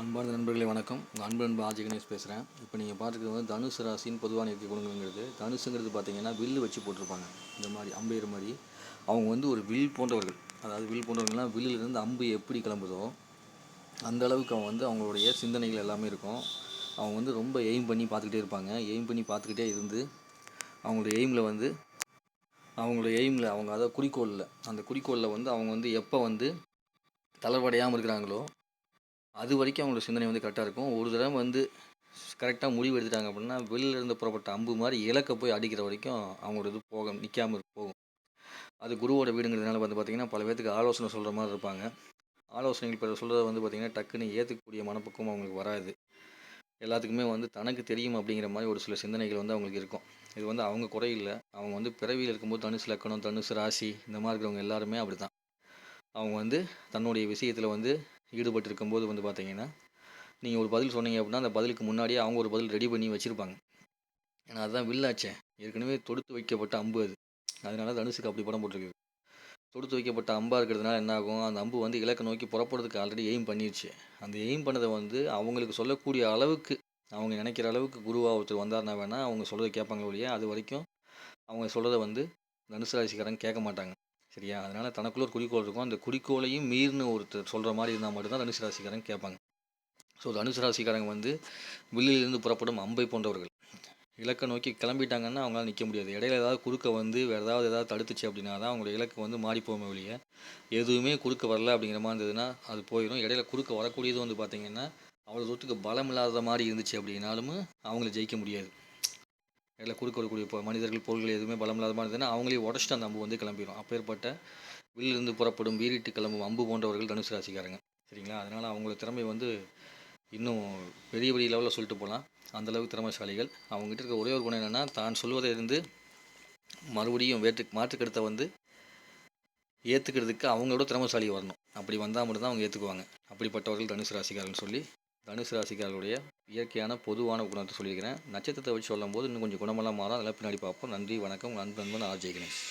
அன்பார்ந்த நண்பர்களே வணக்கம். உங்கள் அன்பு அன்பு ஆஜி கணேஷ் பேசுகிறேன் இப்போ நீங்கள் பார்த்துக்கிறது வந்து தனுசு ராசின்னு பொதுவான இருக்க குணங்கள்ங்கிறது தனுசுங்கிறது பார்த்தீங்கன்னா வில்லு வச்சு போட்டிருப்பாங்க. இந்த மாதிரி அம்பையர் மாதிரி. அவங்க வந்து ஒரு வில் போன்றவர்கள். அதாவது வில் போன்றவர்கள்லாம் வில்லிலிருந்து அம்பு எப்படி கிளம்புதோ அந்த அளவுக்கு அவங்க வந்து அவங்களுடைய சிந்தனைகள் எல்லாமே இருக்கும். அவங்க வந்து ரொம்ப எய்ம் பண்ணி பார்த்துக்கிட்டே இருப்பாங்க. எய்ம் பண்ணி பார்த்துக்கிட்டே இருந்து அவங்களுடைய எய்மில் வந்து அவங்களோட எய்மில் அவங்க அதாவது குறிக்கோளில் அந்த குறிக்கோளில் வந்து அவங்க வந்து எப்போ வந்து தளர்வடையாமல் இருக்கிறாங்களோ அது வரைக்கும் அவங்களோட சிந்தனை வந்து கரெக்டாக இருக்கும். ஒரு தடவை வந்து கரெக்டாக முடிவு எடுத்துட்டாங்க அப்படின்னா வெளியில இருந்து புறப்பட்ட அம்பு மாதிரி இலக்க போய் அடிக்கிற வரைக்கும் அவங்களோட இது போக நிற்காமல் போகும். அது குருவோட வீடுங்கிறதுனால வந்து பார்த்திங்கன்னா பல பேத்துக்கு ஆலோசனை சொல்கிற மாதிரி இருப்பாங்க. ஆலோசனைகள் இப்போ சொல்கிறத வந்து பார்த்திங்கன்னா டக்குன்னு ஏற்றுக்கக்கூடிய மனப்பக்குவம் அவங்களுக்கு வராது. எல்லாத்துக்குமே வந்து தனக்கு தெரியும் அப்படிங்கிற மாதிரி ஒரு சில சிந்தனைகள் வந்து அவங்களுக்கு இருக்கும். இது வந்து அவங்க குறையில்லை. அவங்க வந்து பிறவியில் இருக்கும்போது தனுசு லக்கணம் தனுசு ராசி இந்த மாதிரி இருக்கிறவங்க எல்லாருமே அப்படி தான் அவங்க வந்து தன்னுடைய விஷயத்தில் வந்து ஈடுபட்டிருக்கும் போது வந்து பார்த்தீங்கன்னா நீங்கள் ஒரு பதில் சொன்னீங்க அப்படின்னா அந்த பதிலுக்கு முன்னாடியே அவங்க ஒரு பதில் ரெடி பண்ணி வச்சுருப்பாங்க. ஏன்னா அதுதான் வில்லாச்சே ஏற்கனவே தொடுத்து வைக்கப்பட்ட அம்பு அது. அதனால தனுசுக்கு அப்படி படம் போட்டிருக்கு தொடுத்து வைக்கப்பட்ட அம்பாக இருக்கிறதுனால என்ன ஆகும்? அந்த அம்பு வந்து இலக்கை நோக்கி புறப்படுறதுக்கு ஆல்ரெடி எய்ம் பண்ணிடுச்சு அந்த எய்ம் பண்ணதை வந்து அவங்களுக்கு சொல்லக்கூடிய அளவுக்கு அவங்க நினைக்கிற அளவுக்கு குருவாக ஒருத்தர் வந்தார்னா வேணால் அவங்க சொல்கிறத கேட்பாங்க ஒழிய அது வரைக்கும் அவங்க சொல்கிறத வந்து தனுசு ராசிக்காரங்க கேட்க மாட்டாங்க. சரியா? அதனால் தனக்குள்ள ஒரு குறிக்கோள் இருக்கும். அந்த குறிக்கோளையும் மீறின ஒருத்தர் சொல்கிற மாதிரி இருந்தால் மட்டும்தான் தனுசு ராசிக்காரங்க கேட்பாங்க. ஸோ தனுசு ராசிக்காரங்க வந்து வில்லிலிருந்து புறப்படும் அம்பை போன்றவர்கள். இலக்கை நோக்கி கிளம்பிட்டாங்கன்னா அவங்களால நிற்க முடியாது. இடையில ஏதாவது குறுக்க வந்து வேறு ஏதாவது ஏதாவது தடுத்துச்சு அப்படின்னா தான் அவங்களோட இலக்கு வந்து மாறி போகுமே ஒழிய எதுவுமே குறுக்க வரல அப்படிங்கிற மாதிரி இருந்ததுன்னா அது போயிடும் இடையில குறுக்க வரக்கூடியது வந்து பார்த்திங்கன்னா அவ்வளோ தூரத்துக்கு பலம் இல்லாத மாதிரி இருந்துச்சு அப்படின்னாலும் அவங்கள ஜெயிக்க முடியாது. இடையில குறுக்க வரக்கூடிய இப்போ மனிதர்கள் பொருள்கள் எதுவுமே பலம் இல்லாத மாதிரி இருந்ததுன்னா அவங்களே உடச்சிட்டு அந்த அம்பு வந்து கிளம்பிடும். அப்பேற்பட்ட வில்லிருந்து புறப்படும் வீரிட்டு கிளம்பும் அம்பு போன்றவர்கள் தனுசு ராசிக்காரங்க. சரிங்களா? அதனால் அவங்களோட திறமை வந்து இன்னும் பெரிய பெரிய லெவலில் சொல்லிட்டு போகலாம் அந்தளவுக்கு திறமைசாலிகள். அவங்ககிட்ட இருக்க ஒரே ஒரு குணம் என்னென்னா தான் சொல்வதை இருந்து மறுபடியும் வேற்று மாற்றுக்கருத்தை வந்து ஏற்றுக்கிறதுக்கு அவங்களோட திறமைசாலி வரணும். அப்படி வந்தால் மட்டும்தான் அவங்க ஏற்றுக்குவாங்க அப்படிப்பட்டவர்கள் தனுசு ராசிக்காரன்னு சொல்லி தனுசு ராசிக்காரர்களுடைய இயற்கையான பொதுவான குணத்தை சொல்லியிருக்கிறேன். நட்சத்திரத்தை வச்சு சொல்லும்போது இன்னும் கொஞ்சம் குணமெல்லாம் மாறும். அதெல்லாம் பின்னாடி பார்ப்போம். நன்றி வணக்கம். நண்பன் ஆர்ஜே கணேஷ்